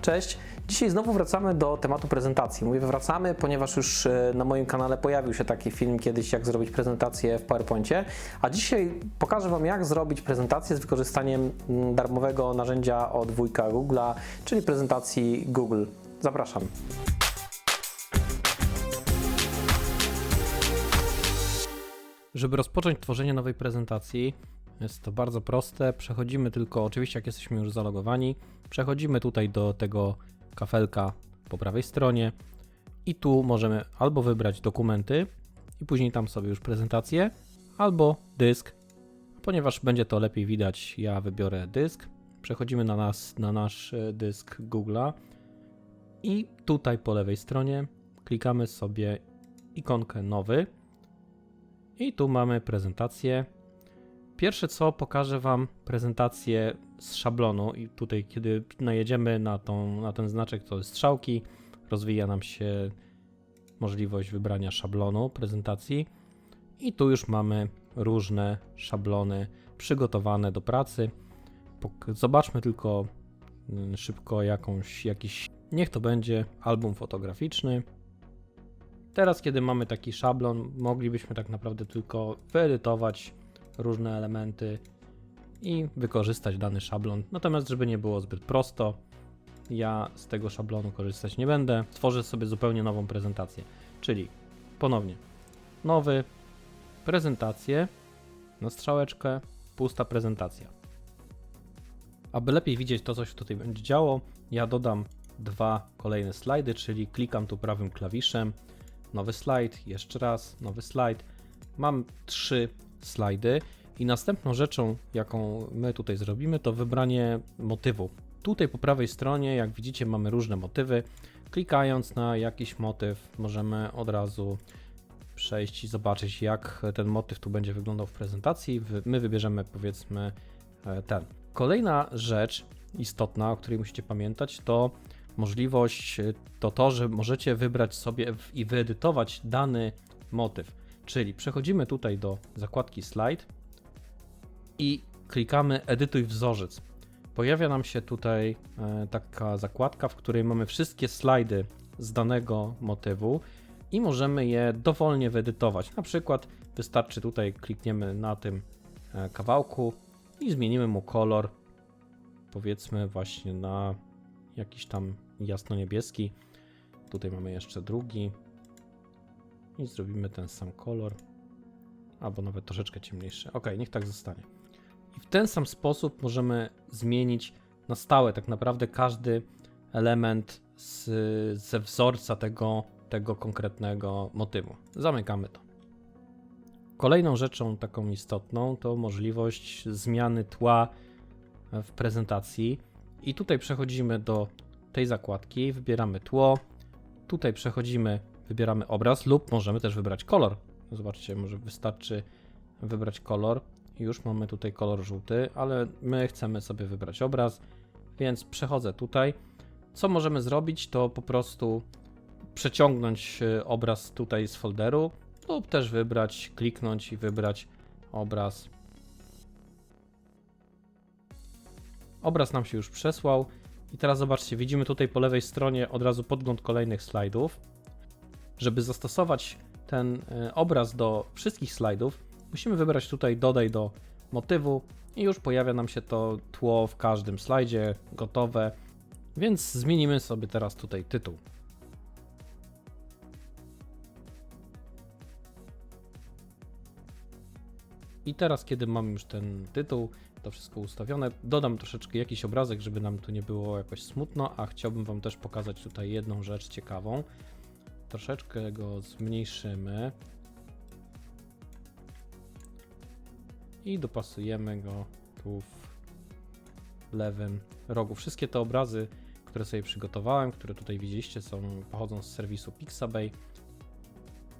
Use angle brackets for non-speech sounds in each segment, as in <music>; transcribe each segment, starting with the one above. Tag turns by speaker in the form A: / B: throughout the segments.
A: Cześć. Dzisiaj znowu wracamy do tematu prezentacji. Mówię wracamy, ponieważ już e, na moim kanale pojawił się taki film kiedyś, jak zrobić prezentację w PowerPoincie. A dzisiaj pokażę Wam, jak zrobić prezentację z wykorzystaniem mm, darmowego narzędzia od wujka Google'a, czyli prezentacji Google. Zapraszam. Żeby rozpocząć tworzenie nowej prezentacji, jest to bardzo proste. Przechodzimy tylko, oczywiście, jak jesteśmy już zalogowani, przechodzimy tutaj do tego kafelka po prawej stronie i tu możemy albo wybrać dokumenty i później tam sobie już prezentację, albo dysk. Ponieważ będzie to lepiej widać, ja wybiorę dysk. Przechodzimy na, nas, na nasz e, dysk Google'a i tutaj po lewej stronie klikamy sobie ikonkę nowy i tu mamy prezentację. Pierwsze co pokażę Wam prezentację z szablonu i tutaj kiedy najedziemy na, tą, na ten znaczek to jest strzałki, rozwija nam się możliwość wybrania szablonu prezentacji i tu już mamy różne szablony przygotowane do pracy. Zobaczmy tylko mm, szybko jakąś, jakiś, niech to będzie album fotograficzny. Teraz, kiedy mamy taki szablon, moglibyśmy tak naprawdę tylko wyedytować różne elementy i wykorzystać dany szablon. Natomiast, żeby nie było zbyt prosto, ja z tego szablonu korzystać nie będę. Stworzę sobie zupełnie nową prezentację. Czyli ponownie nowy, prezentację, na strzałeczkę, pusta prezentacja. Aby lepiej widzieć to, co się tutaj będzie działo, ja dodam dwa kolejne slajdy, czyli klikam tu prawym klawiszem, nowy slajd, jeszcze raz, nowy slajd. Mam trzy slajdy i następną rzeczą, jaką my tutaj zrobimy, to wybranie motywu. Tutaj po prawej stronie, jak widzicie, mamy różne motywy. Klikając na jakiś motyw, możemy od razu przejść i zobaczyć, jak ten motyw tu będzie wyglądał w prezentacji. My wybierzemy powiedzmy e, ten. Kolejna rzecz istotna, o której musicie pamiętać, to możliwość, e, to to, że możecie wybrać sobie i wyedytować dany motyw. Czyli przechodzimy tutaj do zakładki Slide i klikamy Edytuj wzorzec. Pojawia nam się tutaj e, taka zakładka, w której mamy wszystkie slajdy z danego motywu i możemy je dowolnie wyedytować. Na przykład wystarczy tutaj klikniemy na tym e, kawałku i zmienimy mu kolor, powiedzmy właśnie na jakiś tam jasno-niebieski. Tutaj mamy jeszcze drugi i zrobimy ten sam kolor, albo nawet troszeczkę ciemniejszy. Ok, niech tak zostanie. I w ten sam sposób możemy zmienić na stałe tak naprawdę każdy element z, ze wzorca tego, tego konkretnego motywu. Zamykamy to. Kolejną rzeczą taką istotną to możliwość zmiany tła w prezentacji. I tutaj przechodzimy do tej zakładki, wybieramy tło. Tutaj przechodzimy, wybieramy obraz lub możemy też wybrać kolor. Zobaczcie, może wystarczy wybrać kolor już mamy tutaj kolor żółty, ale my chcemy sobie wybrać obraz, więc przechodzę tutaj. Co możemy zrobić, to po prostu przeciągnąć e, obraz tutaj z folderu lub też wybrać, kliknąć i wybrać obraz. Obraz nam się już przesłał i teraz zobaczcie, widzimy tutaj po lewej stronie od razu podgląd kolejnych slajdów. Żeby zastosować ten e, obraz do wszystkich slajdów, musimy wybrać tutaj dodaj do motywu i już pojawia nam się to tło w każdym slajdzie, gotowe. Więc zmienimy sobie teraz tutaj tytuł. I teraz, kiedy mam już ten tytuł, to wszystko ustawione, dodam troszeczkę jakiś obrazek, żeby nam tu nie było jakoś smutno, a chciałbym Wam też pokazać tutaj jedną rzecz ciekawą. Troszeczkę go zmniejszymy. i dopasujemy go tu w lewym rogu. Wszystkie te obrazy, które sobie przygotowałem, które tutaj widzieliście, są, pochodzą z serwisu Pixabay.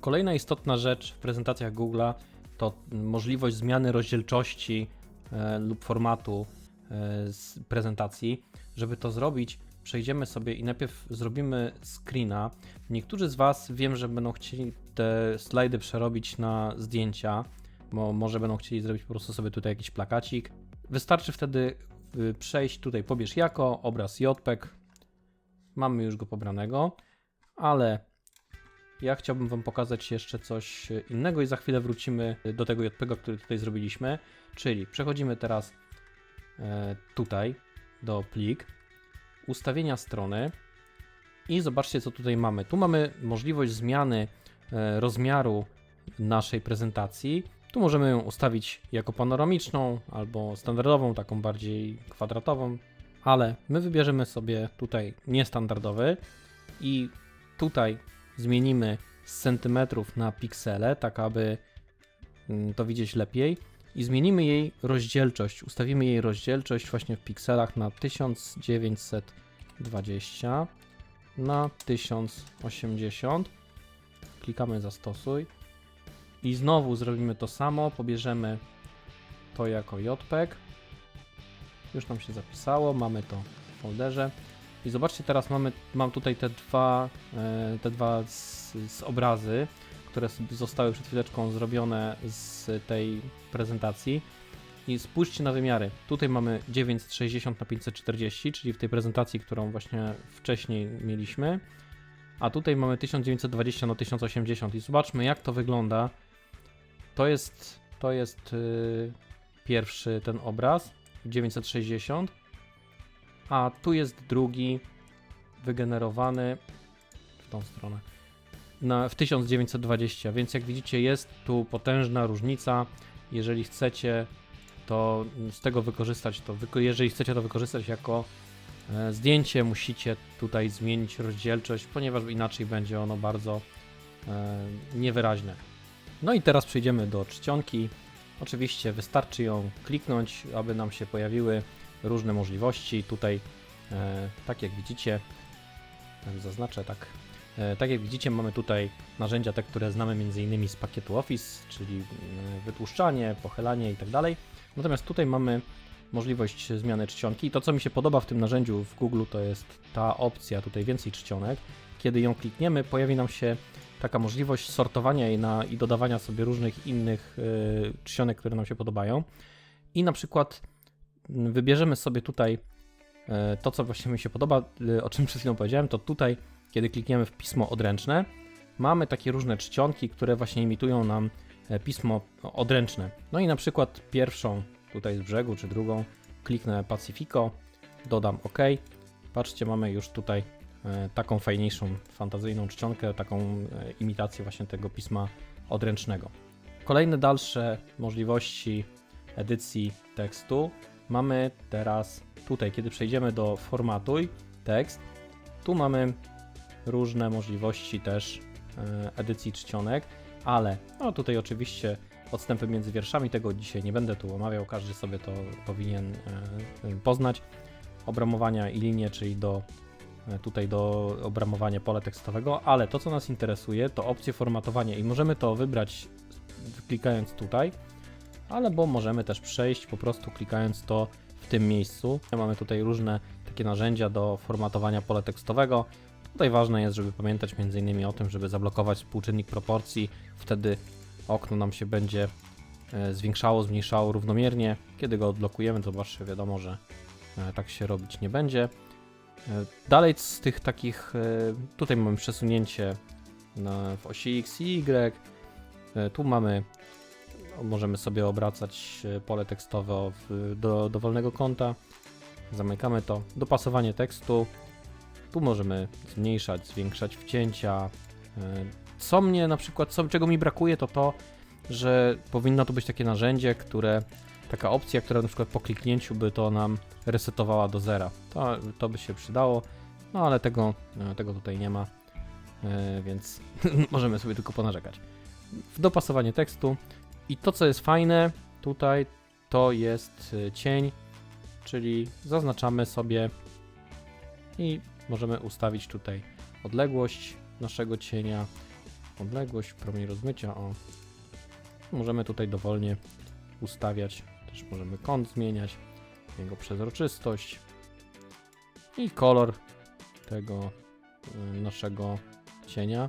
A: Kolejna istotna rzecz w prezentacjach Google'a to możliwość zmiany rozdzielczości e, lub formatu e, prezentacji. Żeby to zrobić, przejdziemy sobie i najpierw zrobimy screena. Niektórzy z Was wiem, że będą chcieli te slajdy przerobić na zdjęcia bo może będą chcieli zrobić po prostu sobie tutaj jakiś plakacik. Wystarczy wtedy y, przejść tutaj, pobierz jako, obraz JPEG mamy już go pobranego, ale ja chciałbym Wam pokazać jeszcze coś innego i za chwilę wrócimy do tego JPEGa, który tutaj zrobiliśmy. Czyli przechodzimy teraz e, tutaj do plik, ustawienia strony i zobaczcie co tutaj mamy. Tu mamy możliwość zmiany e, rozmiaru naszej prezentacji. Tu możemy ją ustawić jako panoramiczną albo standardową, taką bardziej kwadratową, ale my wybierzemy sobie tutaj niestandardowy i tutaj zmienimy z centymetrów na piksele, tak aby mm, to widzieć lepiej i zmienimy jej rozdzielczość. Ustawimy jej rozdzielczość właśnie w pikselach na 1920 na 1080. Klikamy zastosuj i znowu zrobimy to samo, pobierzemy to jako JPEG. Już nam się zapisało, mamy to w folderze. I zobaczcie, teraz mamy, mam tutaj te dwa, e, te dwa z, z obrazy, które zostały przed chwileczką zrobione z tej prezentacji. I spójrzcie na wymiary. Tutaj mamy 960 na 540, czyli w tej prezentacji, którą właśnie wcześniej mieliśmy. A tutaj mamy 1920 na 1080 i zobaczmy jak to wygląda. To jest, to jest yy, pierwszy ten obraz 960, a tu jest drugi wygenerowany w tą stronę na, w 1920, więc jak widzicie jest tu potężna różnica. Jeżeli chcecie to z tego wykorzystać, to wyko- jeżeli chcecie to wykorzystać jako e, zdjęcie, musicie tutaj zmienić rozdzielczość, ponieważ inaczej będzie ono bardzo e, niewyraźne. No i teraz przejdziemy do czcionki. Oczywiście wystarczy ją kliknąć, aby nam się pojawiły różne możliwości. Tutaj, e, tak jak widzicie, zaznaczę tak. E, tak jak widzicie, mamy tutaj narzędzia te, które znamy m.in. z pakietu Office, czyli e, wytłuszczanie, pochylanie i tak. Natomiast tutaj mamy możliwość zmiany czcionki. I to, co mi się podoba w tym narzędziu w Google, to jest ta opcja tutaj więcej czcionek. Kiedy ją klikniemy, pojawi nam się taka możliwość sortowania jej na, i dodawania sobie różnych innych y, czcionek, które nam się podobają. I na przykład wybierzemy sobie tutaj e, to, co właśnie mi się podoba, o czym przed chwilą powiedziałem, to tutaj, kiedy klikniemy w pismo odręczne, mamy takie różne czcionki, które właśnie imitują nam e, pismo odręczne. No i na przykład pierwszą tutaj z brzegu, czy drugą, kliknę Pacifico, dodam OK. Patrzcie, mamy już tutaj e, taką fajniejszą, fantazyjną czcionkę, taką e, imitację właśnie tego pisma odręcznego. Kolejne dalsze możliwości edycji tekstu mamy teraz tutaj, kiedy przejdziemy do formatuj tekst, tu mamy różne możliwości też e, edycji czcionek, ale no tutaj oczywiście odstępy między wierszami, tego dzisiaj nie będę tu omawiał, każdy sobie to powinien e, poznać. Obramowania i linie, czyli do e, tutaj do obramowania pola tekstowego, ale to co nas interesuje to opcje formatowania i możemy to wybrać klikając tutaj, albo możemy też przejść po prostu klikając to w tym miejscu. Mamy tutaj różne takie narzędzia do formatowania pola tekstowego. Tutaj ważne jest, żeby pamiętać m.in. o tym, żeby zablokować współczynnik proporcji, wtedy okno nam się będzie e, zwiększało, zmniejszało równomiernie. Kiedy go odblokujemy, to zobaczcie, wiadomo, że e, tak się robić nie będzie. E, Dalej z tych takich, tutaj mamy przesunięcie w osi X i Y. Tu mamy, możemy sobie obracać pole tekstowe do dowolnego kąta. Zamykamy to. Dopasowanie tekstu. Tu możemy zmniejszać, zwiększać wcięcia. E, Co mnie na przykład, co, czego mi brakuje, to to, że powinno to być takie narzędzie, które, taka opcja, która na przykład po kliknięciu by to nam resetowała do zera. To, to by się przydało, no ale tego, e, tego tutaj nie ma, e, więc <laughs> możemy sobie tylko ponarzekać. W dopasowanie tekstu i to, co jest fajne tutaj, to jest cień, czyli zaznaczamy sobie i możemy ustawić tutaj odległość naszego cienia, odległość, promień rozmycia, o. Możemy tutaj dowolnie ustawiać, też możemy kąt zmieniać, jego przezroczystość i kolor tego y, naszego cienia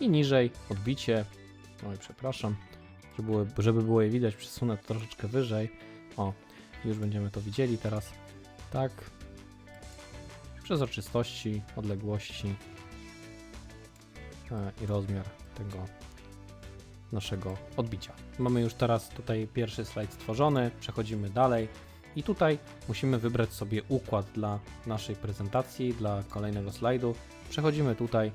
A: i niżej odbicie, oj przepraszam, żeby było, żeby było je widać, przesunę to troszeczkę wyżej, o, już będziemy to widzieli teraz, tak, przezroczystości, odległości e, i rozmiar tego naszego odbicia. Mamy już teraz tutaj pierwszy slajd stworzony, przechodzimy dalej i tutaj musimy wybrać sobie układ dla naszej prezentacji, dla kolejnego slajdu. Przechodzimy tutaj,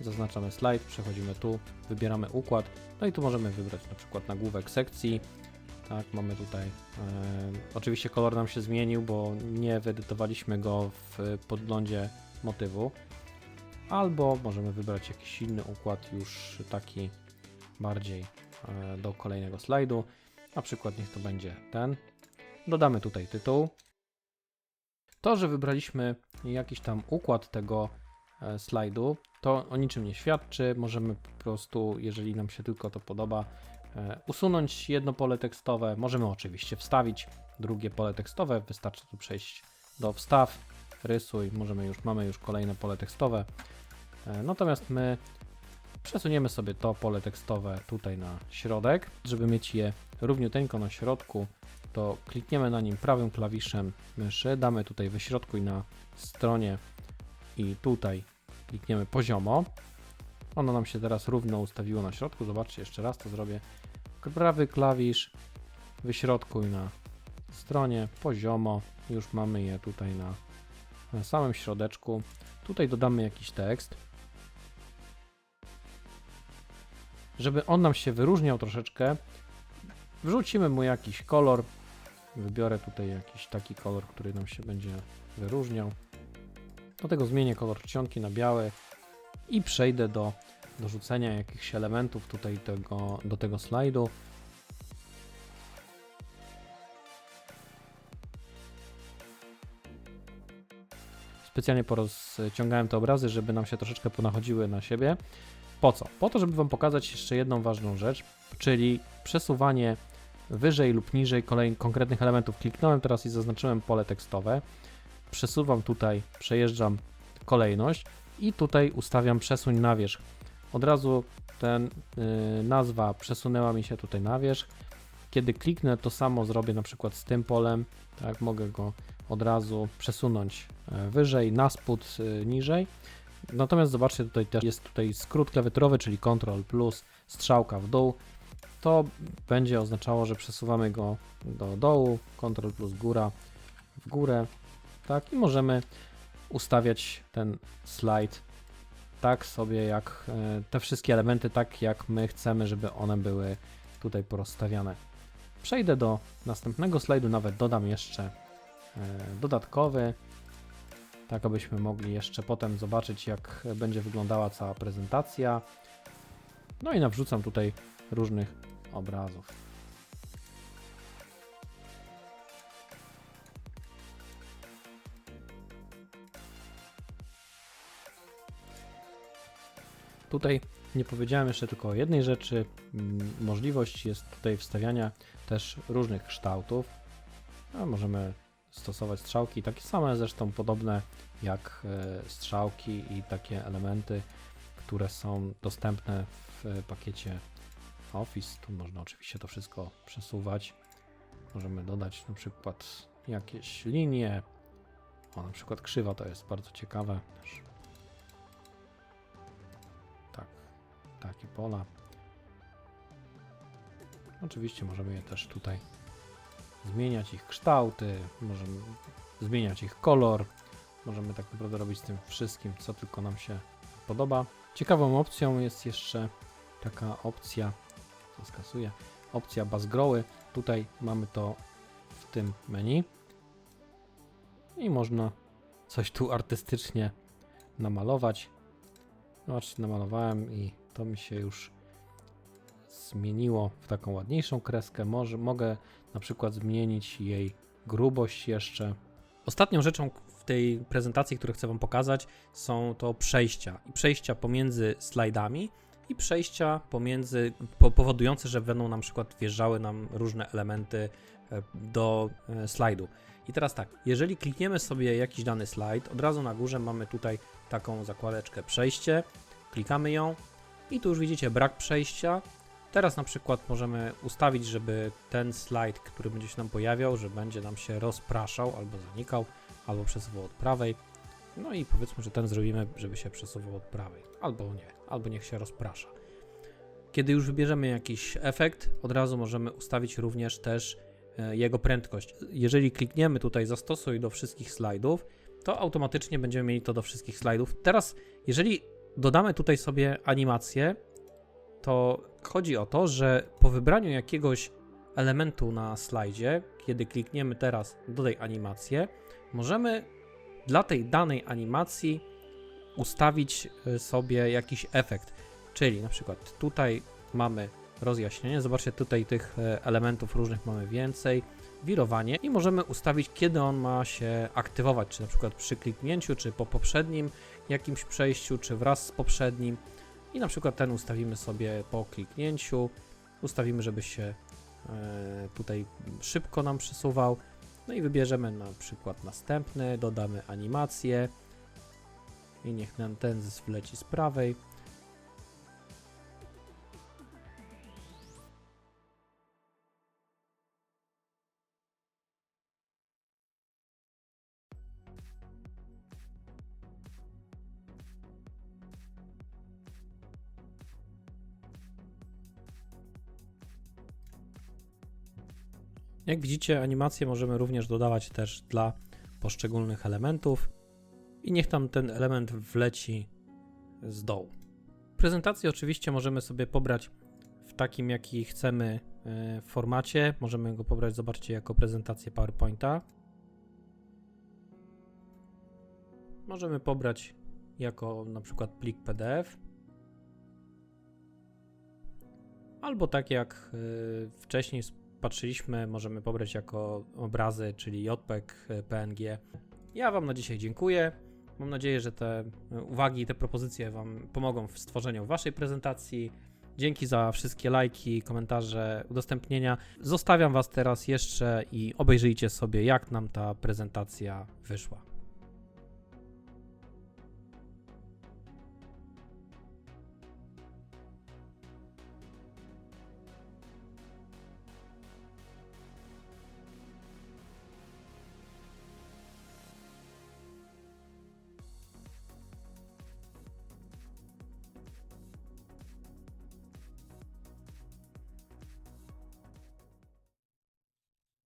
A: zaznaczamy slajd, przechodzimy tu, wybieramy układ, no i tu możemy wybrać na przykład nagłówek sekcji. Tak, mamy tutaj. E, oczywiście kolor nam się zmienił, bo nie wyedytowaliśmy go w podglądzie motywu. Albo możemy wybrać jakiś inny układ, już taki bardziej e, do kolejnego slajdu. Na przykład niech to będzie ten. Dodamy tutaj tytuł. To, że wybraliśmy jakiś tam układ tego e, slajdu, to o niczym nie świadczy. Możemy po prostu, jeżeli nam się tylko to podoba, usunąć jedno pole tekstowe. Możemy oczywiście wstawić drugie pole tekstowe. Wystarczy tu przejść do wstaw, rysuj. Możemy już, mamy już kolejne pole tekstowe. E, Natomiast my przesuniemy sobie to pole tekstowe tutaj na środek, żeby mieć je równiuteńko na środku to klikniemy na nim prawym klawiszem myszy, damy tutaj wyśrodkuj na stronie i tutaj klikniemy poziomo. Ono nam się teraz równo ustawiło na środku. Zobaczcie, jeszcze raz to zrobię. Prawy klawisz, wyśrodkuj na stronie, poziomo. Już mamy je tutaj na, na samym środeczku. Tutaj dodamy jakiś tekst. Żeby on nam się wyróżniał troszeczkę, wrzucimy mu jakiś kolor. Wybiorę tutaj jakiś taki kolor, który nam się będzie wyróżniał. Do tego zmienię kolor czcionki na biały i przejdę do dorzucenia jakichś elementów tutaj tego, do tego slajdu. Specjalnie porozciągałem te obrazy, żeby nam się troszeczkę ponachodziły na siebie. Po co? Po to, żeby Wam pokazać jeszcze jedną ważną rzecz, czyli przesuwanie wyżej lub niżej kolej konkretnych elementów. Kliknąłem teraz i zaznaczyłem pole tekstowe. Przesuwam tutaj, przejeżdżam kolejność i tutaj ustawiam przesuń na wierzch. Od razu ten y, nazwa przesunęła mi się tutaj na wierzch. Kiedy kliknę, to samo zrobię na przykład z tym polem. Tak, mogę go od razu przesunąć e, wyżej, na spód, y, niżej. Natomiast zobaczcie, tutaj też jest tutaj skrót klawiaturowy, czyli Ctrl plus strzałka w dół. To będzie oznaczało, że przesuwamy go do dołu, Ctrl plus góra w górę. Tak, i możemy ustawiać ten slajd tak sobie, jak e, te wszystkie elementy, tak jak my chcemy, żeby one były tutaj porozstawiane. Przejdę do następnego slajdu, nawet dodam jeszcze e, dodatkowy, tak abyśmy mogli jeszcze potem zobaczyć, jak będzie wyglądała cała prezentacja. No i nawrzucam tutaj różnych obrazów. Tutaj nie powiedziałem jeszcze tylko o jednej rzeczy. Mm, Możliwość jest tutaj wstawiania też różnych kształtów. Możemy stosować strzałki, takie same zresztą podobne jak e, strzałki i takie elementy, które są dostępne w pakiecie Office. Tu można oczywiście to wszystko przesuwać. Możemy dodać na przykład jakieś linie. O, na przykład krzywa to jest bardzo ciekawe. Takie pola. Oczywiście możemy je też tutaj zmieniać ich kształty, możemy zmieniać ich kolor. Możemy tak naprawdę robić z tym wszystkim, co tylko nam się podoba. Ciekawą opcją jest jeszcze taka opcja, co skasuję, opcja Buzzgrowy. Tutaj mamy to w tym menu i można coś tu artystycznie namalować. Zobaczcie, namalowałem i to mi się już zmieniło w taką ładniejszą kreskę. Może mogę na przykład zmienić jej grubość jeszcze. Ostatnią rzeczą w tej prezentacji, którą chcę Wam pokazać, są to przejścia. I przejścia pomiędzy slajdami i przejścia pomiędzy, po, powodujące, że będą na przykład wjeżdżały nam różne elementy e, do e, slajdu. I teraz tak, jeżeli klikniemy sobie jakiś dany slajd, od razu na górze mamy tutaj taką zakładeczkę przejście, klikamy ją i tu już widzicie brak przejścia. Teraz na przykład możemy ustawić, żeby ten slajd, który będzie się nam pojawiał, że będzie nam się rozpraszał albo zanikał, albo przesuwał od prawej No i powiedzmy, że ten zrobimy, żeby się przesuwał od prawej. Albo nie, albo niech się rozprasza. Kiedy już wybierzemy jakiś efekt, od razu możemy ustawić również też e, jego prędkość. Jeżeli klikniemy tutaj zastosuj do wszystkich slajdów, to automatycznie będziemy mieli to do wszystkich slajdów. Teraz, jeżeli dodamy tutaj sobie animację, to chodzi o to, że po wybraniu jakiegoś elementu na slajdzie, kiedy klikniemy teraz dodaj animację, możemy dla tej danej animacji ustawić y, sobie jakiś efekt. Czyli na przykład tutaj mamy rozjaśnienie. Zobaczcie, tutaj tych e, elementów różnych mamy więcej. Wirowanie i możemy ustawić, kiedy on ma się aktywować, czy na przykład przy kliknięciu, czy po poprzednim jakimś przejściu, czy wraz z poprzednim. I na przykład ten ustawimy sobie po kliknięciu. Ustawimy, żeby się e, tutaj szybko nam przesuwał. No i wybierzemy na przykład następny, dodamy animację i niech nam ten wleci z prawej. Jak widzicie, animacje możemy również dodawać też dla poszczególnych elementów i niech tam ten element wleci z dołu. Prezentację oczywiście możemy sobie pobrać w takim, jaki chcemy e, formacie. Możemy go pobrać, zobaczcie, jako prezentację PowerPointa. Możemy pobrać jako na przykład plik PDF. Albo tak jak e, wcześniej patrzyliśmy, możemy pobrać jako obrazy, czyli JPEG, PNG. Ja Wam na dzisiaj dziękuję. Mam nadzieję, że te uwagi, te propozycje Wam pomogą w stworzeniu Waszej prezentacji. Dzięki za wszystkie lajki, komentarze, udostępnienia. Zostawiam Was teraz jeszcze i obejrzyjcie sobie, jak nam ta prezentacja wyszła.